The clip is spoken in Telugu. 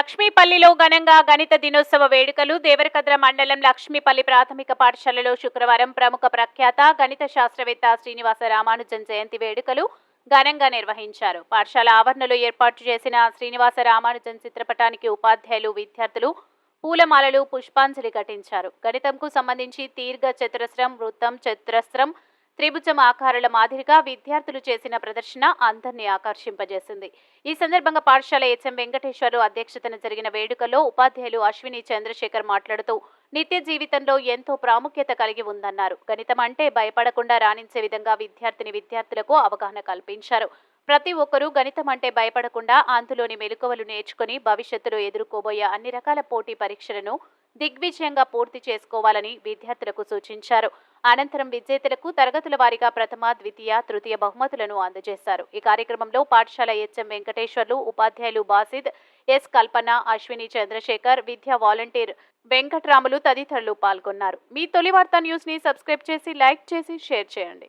లక్ష్మీపల్లిలో ఘనంగా గణిత దినోత్సవ వేడుకలు దేవరకద్ర మండలం లక్ష్మీపల్లి ప్రాథమిక పాఠశాలలో శుక్రవారం ప్రముఖ ప్రఖ్యాత గణిత శాస్త్రవేత్త శ్రీనివాస రామానుజన్ జయంతి వేడుకలు ఘనంగా నిర్వహించారు. పాఠశాల ఆవరణలో ఏర్పాటు చేసిన శ్రీనివాస రామానుజన్ చిత్రపటానికి ఉపాధ్యాయులు విద్యార్థులు పూలమాలలు పుష్పాంజలి ఘటించారు. గణితంకు సంబంధించి దీర్ఘ చతురస్రం వృత్తం చతురస్రం త్రిభుజం ఆకారాల మాదిరిగా విద్యార్థులు చేసిన ప్రదర్శన అందరినీ ఆకర్షింపజేసింది. ఈ సందర్భంగా పాఠశాల హెచ్ఎం వెంకటేశ్వరరావు అధ్యక్షతన జరిగిన వేడుకలో ఉపాధ్యాయులు అశ్విని చంద్రశేఖర్ మాట్లాడుతూ నిత్య జీవితంలో ఎంతో ప్రాముఖ్యత కలిగి ఉందన్నారు. గణితం అంటే భయపడకుండా రాణించే విధంగా విద్యార్థిని విద్యార్థులకు అవగాహన కల్పించారు. ప్రతి ఒక్కరూ గణితం అంటే భయపడకుండా అందులోని మెలకువలు నేర్చుకుని భవిష్యత్తులో ఎదుర్కోబోయే అన్ని రకాల పోటీ పరీక్షలను దిగ్విజయంగా పూర్తి చేసుకోవాలని విద్యార్థులకు సూచించారు. అనంతరం విజేతలకు తరగతుల వారీగా ప్రథమ ద్వితీయ తృతీయ బహుమతులను అందజేశారు. ఈ కార్యక్రమంలో పాఠశాల హెచ్ఎం వెంకటేశ్వర్లు ఉపాధ్యాయులు బాసిద్ ఎస్ కల్పన అశ్విని చంద్రశేఖర్ విద్యా వాలంటీర్ వెంకట్రాములు తదితరులు పాల్గొన్నారు. మీ తొలి వార్తా న్యూస్ని సబ్స్క్రైబ్ చేసి లైక్ చేసి షేర్ చేయండి.